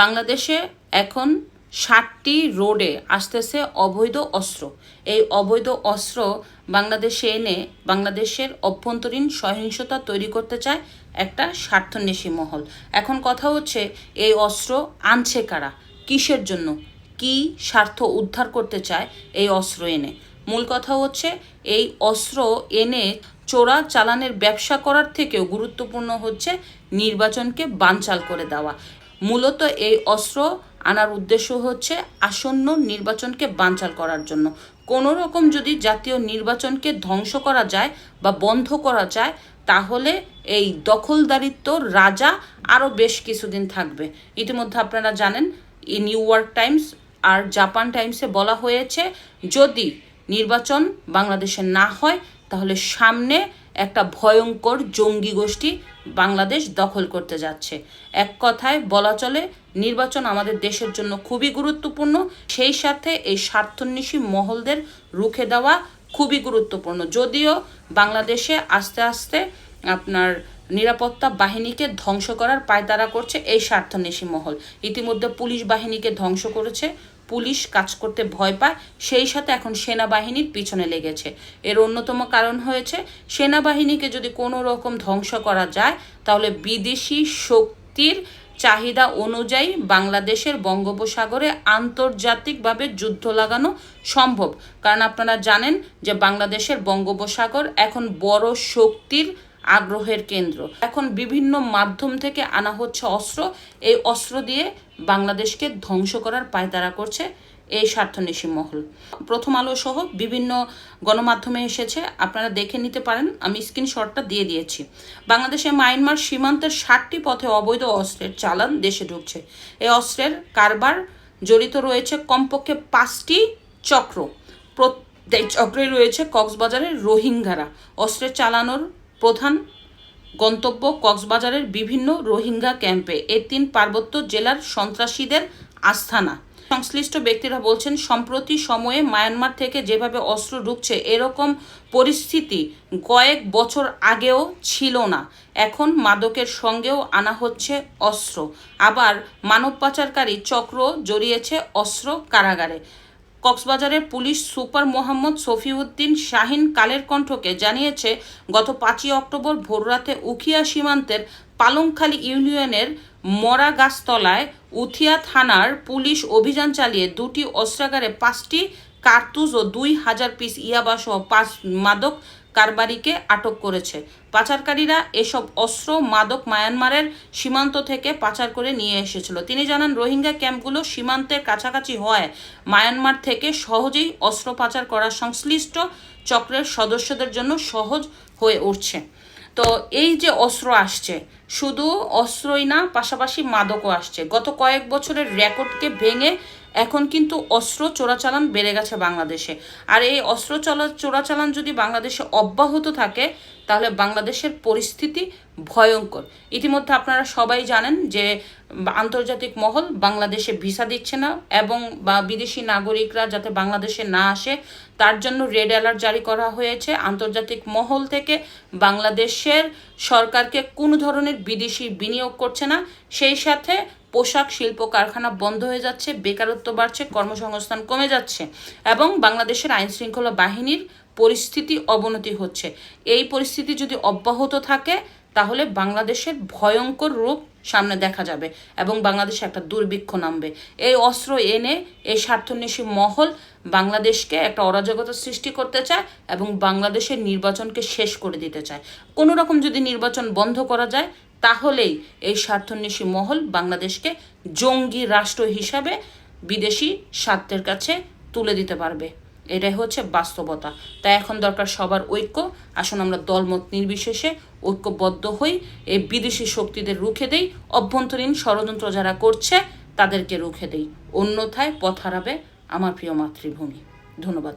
বাংলাদেশে এখন ষাটটি রোডে আসতেছে অবৈধ অস্ত্র। এই অবৈধ অস্ত্র বাংলাদেশে এনে বাংলাদেশের অভ্যন্তরীণ সহিংসতা তৈরি করতে চায় একটা স্বার্থন্বেষী মহল। এখন কথা হচ্ছে, এই অস্ত্র আনছে কারা? কিসের জন্য? কি স্বার্থ উদ্ধার করতে চায় এই অস্ত্র এনে? মূল কথা হচ্ছে, এই অস্ত্র এনে চোরা চালানের ব্যবসা করার থেকেও গুরুত্বপূর্ণ হচ্ছে নির্বাচনকে বানচাল করে দেওয়া। মূলত এই অস্ত্র আনার উদ্দেশ্য হচ্ছে আসন্ন নির্বাচনকে বানচাল করার জন্য। কোনো রকম যদি জাতীয় নির্বাচনকে ধ্বংস করা যায় বা বন্ধ করা যায়, তাহলে এই দখলদারিত্ব রাজা আরও বেশ কিছুদিন থাকবে। ইতিমধ্যে আপনারা জানেন নিউ ইয়র্ক টাইমস আর জাপান টাইমসে বলা হয়েছে, যদি নির্বাচন বাংলাদেশে না হয়, তাহলে সামনে একটা ভয়ঙ্কর জঙ্গি গোষ্ঠী বাংলাদেশ দখল করতে যাচ্ছে। এক কথায় বলা চলে, নির্বাচন আমাদের দেশের জন্য খুবই গুরুত্বপূর্ণ। সেই সাথে এই স্বার্থন্বেষী মহলদের রুখে দেওয়া খুবই গুরুত্বপূর্ণ। যদিও বাংলাদেশে আস্তে আস্তে আপনার নিরাপত্তা বাহিনীকে ধ্বংস করার পায়তারা করছে এই স্বার্থন্বেষী মহল। ইতিমধ্যে পুলিশ বাহিনীকে ধ্বংস করেছে। পুলিশ কাজ করতে ভয় পায়, সেই সাথে এখন সেনাবাহিনীর পিছনে লেগেছে। এর অন্যতম কারণ হয়েছে, সেনাবাহিনীকে যদি কোনো রকম ধ্বংস করা যায়, তাহলে বিদেশি শক্তির চাহিদা অনুযায়ী বাংলাদেশের বঙ্গোপসাগরে আন্তর্জাতিকভাবে যুদ্ধ লাগানো সম্ভব। কারণ আপনারা জানেন যে বাংলাদেশের বঙ্গোপসাগর এখন বড় শক্তির আগ্রহের কেন্দ্র। এখন বিভিন্ন মাধ্যম থেকে আনা হচ্ছে অস্ত্র। এই অস্ত্র দিয়ে বাংলাদেশকে ধ্বংস করার পায়তারা করছে এই স্বার্থন্বেষী মহল। প্রথম আলো সহ বিভিন্ন গণমাধ্যমে এসেছে, আপনারা দেখে নিতে পারেন। আমি স্ক্রিনশটটা দিয়ে দিয়েছি। বাংলাদেশে মায়ানমার সীমান্তের ষাটটি পথে অবৈধ অস্ত্রের চালান দেশে ঢুকছে। এই অস্ত্রের কারবার জড়িত রয়েছে কমপক্ষে পাঁচটি চক্র। প্রত্যেক চক্রে রয়েছে কক্সবাজারের রোহিঙ্গারা। অস্ত্রের চালানোর প্রধান গন্তব্য কক্সবাজারের বিভিন্ন রোহিঙ্গা ক্যাম্পে। এ তিন পার্বত্য জেলার সন্ত্রাসীদের আস্থানা। সংশ্লিষ্ট ব্যক্তিরা বলছেন, সম্প্রতি সময়ে মায়ানমার থেকে যেভাবে অস্ত্র ঢুকছে, এরকম পরিস্থিতি কয়েক বছর আগেও ছিল না। এখন মাদকের সঙ্গেও আনা হচ্ছে অস্ত্র। আবার মানব পাচারকারী চক্র জড়িয়েছে অস্ত্র কারাগারে। কক্সবাজারের পুলিশ সুপার মোহাম্মদ সফিউদ্দিন শাহিন কালের কণ্ঠকে জানিয়েছে, গত পাঁচই অক্টোবর ভোররাতে উখিয়া সীমান্তের পালংখালী ইউনিয়নের মরা গাছতলায় উথিয়া থানার পুলিশ অভিযান চালিয়ে দুটি অস্ত্রাগারে পাঁচটি কার্তুজ ও দুই হাজার পিস ইয়াবাসহ পাঁচ মাদক কারবারিকে আটক করেছে। পাচারকারীরা এসব অস্ত্র মাদক মায়ানমারের সীমান্ত থেকে পাচার করে নিয়ে এসেছিল। তিনি জানান, রোহিঙ্গা ক্যাম্পগুলো সীমান্তের কাছাকাছি হওয়ায় মায়ানমার থেকে সহজেই অস্ত্র পাচার করা সংশ্লিষ্ট চক্রের সদস্যদের জন্য সহজ হয়ে উঠছে। তো এই যে অস্ত্র আসছে, শুধু অস্ত্রই না, পাশাপাশি মাদকও আসছে। গত কয়েক বছরের রেকর্ডকে ভেঙে এখন কিন্তু অস্ত্র চোরাচালান বেড়ে গেছে বাংলাদেশে। আর এই অস্ত্র চলা, চোরাচালান যদি বাংলাদেশে অব্যাহত থাকে, তাহলে বাংলাদেশের পরিস্থিতি ভয়ঙ্কর। ইতিমধ্যে আপনারা সবাই জানেন যে, আন্তর্জাতিক মহল বাংলাদেশে ভিসা দিচ্ছে না এবং বা বিদেশি নাগরিকরা যাতে বাংলাদেশে না আসে, তার জন্য রেড অ্যালার্ট জারি করা হয়েছে। আন্তর্জাতিক মহল থেকে বাংলাদেশের সরকারকে কোনো ধরনের বিদেশি বিনিয়োগ করছে না। সেই সাথে পোশাক, শিল্প, কারখানা বন্ধ হয়ে যাচ্ছে, বেকারত্ব বাড়ছে, কর্মসংস্থান কমে যাচ্ছে এবং বাংলাদেশের আইন শৃঙ্খলা বাহিনীর পরিস্থিতি অবনতি হচ্ছে। এই পরিস্থিতি যদি অব্যাহত থাকে তাহলে বাংলাদেশের ভয়ঙ্কর রূপ সামনে দেখা যাবে এবং বাংলাদেশে একটা দুর্ভিক্ষ নামবে। এই অস্ত্র এনে এই স্বার্থন্বেষী মহল বাংলাদেশকে একটা অরাজকতা সৃষ্টি করতে চায় এবং বাংলাদেশের নির্বাচনকে শেষ করে দিতে চায়। কোনো রকম যদি নির্বাচন বন্ধ করা যায়, তাহলেই এই স্বার্থন্বেষী মহল বাংলাদেশকে জঙ্গি রাষ্ট্র হিসাবে বিদেশি স্বার্থের কাছে তুলে দিতে পারবে। এটাই হচ্ছে বাস্তবতা। তাই এখন দরকার সবার ঐক্য। আসুন আমরা দলমত নির্বিশেষে ঐক্যবদ্ধ হই, এই বিদেশি শক্তিদের রুখে দেই। অভ্যন্তরীণ ষড়যন্ত্র যারা করছে, তাদেরকে রুখে দেই। অন্যথায় পথ হারাবে আমার প্রিয় মাতৃভূমি। ধন্যবাদ।